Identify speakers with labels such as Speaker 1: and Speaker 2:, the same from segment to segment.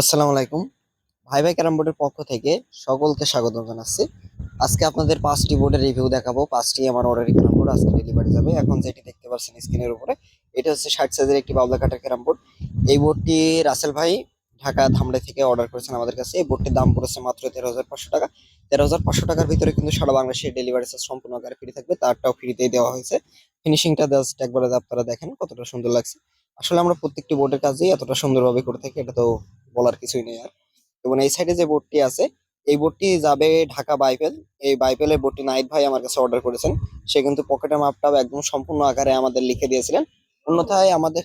Speaker 1: আসসালামু আলাইকুম। ভাই ভাই ক্যারাম বোর্ডের পক্ষ থেকে সকলকে স্বাগত জানাচ্ছি। আজকে আপনাদের পাঁচটি বোর্ডের রিভিউ দেখাবো। পাঁচটি আমার অর্ডারি ক্যারাম বোর্ড, আজকে ডেলিভারি যাবে। এখন যেটি দেখতে পাচ্ছেন স্ক্রিনের উপরে, এটা হচ্ছে ষাট সাইজের একটি বাবলা কাঠের ক্যারাম বোর্ড। এই বোর্ডটি রাসেল ভাই ঢাকা ধামড়া থেকে অর্ডার করেছেন আমাদের কাছে। এই বোর্ডটির দাম পড়েছে মাত্র তেরো হাজার পাঁচশো টাকা। তেরো হাজার পাঁচশো টাকার ভিতরে কিন্তু সারা বাংলাদেশের ডেলিভারি চার্জ সম্পূর্ণ আকারে ফ্রি থাকবে। তারটাও ফ্রিতেই দেওয়া হয়েছে। ফিনিশিংটা জাস্ট একবারে আপনারা দেখেন কতটা সুন্দর লাগছে। আসলে আমরা প্রত্যেকটি বোর্ডের কাজেই এতটা সুন্দরভাবে করে থাকি, এটা তো বলার কিছুই নেই আর। এবং এই সাইডে যে বোর্ডটি আছে, এই বোর্ডটি যাবে ঢাকা বাইপেল এই বাইপেলের বোর্ডটি নাইট ভাই আমার কাছে অর্ডার করেছেন। সে কিন্তু পকেটের মাপটাও একদম সম্পূর্ণ আকারে আমাদের লিখে দিয়েছিলেন। অন্যথায় আমাদের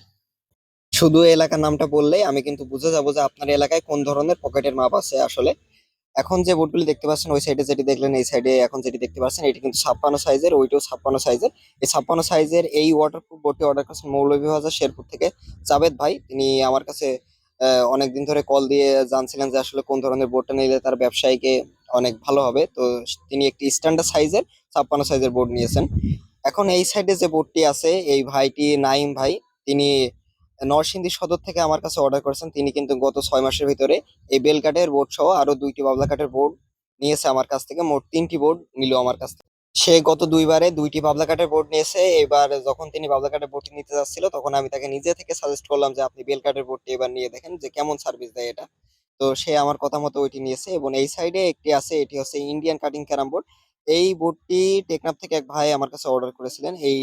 Speaker 1: শুধু এলাকার নামটা বললেই আমি কিন্তু বুঝে যাব যে আপনার এলাকায় কোন ধরনের পকেটের মাপ আছে আসলে। এখন যে বোর্ডগুলি দেখতে পাচ্ছেন, ওই সাইডে যেটি দেখলেন, এই সাইডে এখন যেটি দেখতে পাচ্ছেন, এটি কিন্তু ছাপ্পান্ন সাইজের ওইটাও ছাপ্পান্ন সাইজের এই ছাপ্পান্ন সাইজের এই ওয়াটারপ্রুফ বোর্ডটি অর্ডার করেছেন মৌলভীবাজার শেরপুর থেকে। জাবেদ ভাই, তিনি আমার কাছে অনেকদিন ধরে কল দিয়ে জানছিলেন যে আসলে কোন ধরনের বোর্ডটা নিলে তার ব্যবসায়ীকে অনেক ভালো হবে। তো তিনি একটি স্ট্যান্ডার্ড সাইজের ছাপ্পান্ন সাইজের বোর্ড নিয়েছেন। এখন এই সাইডে যে বোর্ডটি আছে, এই ভাইটি নাইম ভাই, তিনি নরসিংদী সদর থেকে আমার কাছে অর্ডার করেছেন। তিনি কিন্তু গত ছয় মাসের ভিতরে এই বেল কাঠের বোর্ড সহ আরও দুইটি বাবলা কাঠের বোর্ড নিয়েছে আমার কাছ থেকে। মোট তিনটি বোর্ড নিল আমার কাছ থেকে। সে গত দুইবারে দুইটি বাবলা কাঠের বোর্ড নিয়েছে। এবার যখন তিনি বাবলা কাঠের বোর্ডটি নিতে যাচ্ছিল, তখন আমি তাকে নিজে থেকে সাজেস্ট করলাম যে, আপনি বেল কাঠের বোর্ডটি এবার নিয়ে দেখেন যে, কেমন সার্ভিস দেয় এটা। তো সে আমার কথা মতো ওইটি নিয়েছে এবং এই সাইডে একটি আছে, এটি হচ্ছে ইন্ডিয়ান কাটিং ক্যারাম বোর্ড এই বোর্ডটি টেকনাফ থেকে এক ভাই আমার কাছে অর্ডার করেছিলেন। এই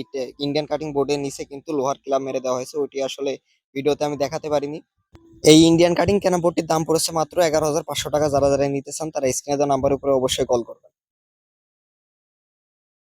Speaker 1: ইন্ডিয়ান কাটিং বোর্ডের নিচে কিন্তু লোহার ক্লাব মেরে দেওয়া হয়েছে। ওইটি আসলে ভিডিওতে আমি দেখাতে পারিনি। এই ইন্ডিয়ান কাটিং ক্যারাম বোর্ডটির দাম পড়েছে মাত্র এগারো হাজার পাঁচশো টাকা। যারা যারা নিতে চান, তারা স্ক্রিনে দেওয়া নাম্বার উপরে অবশ্যই কল করবেন।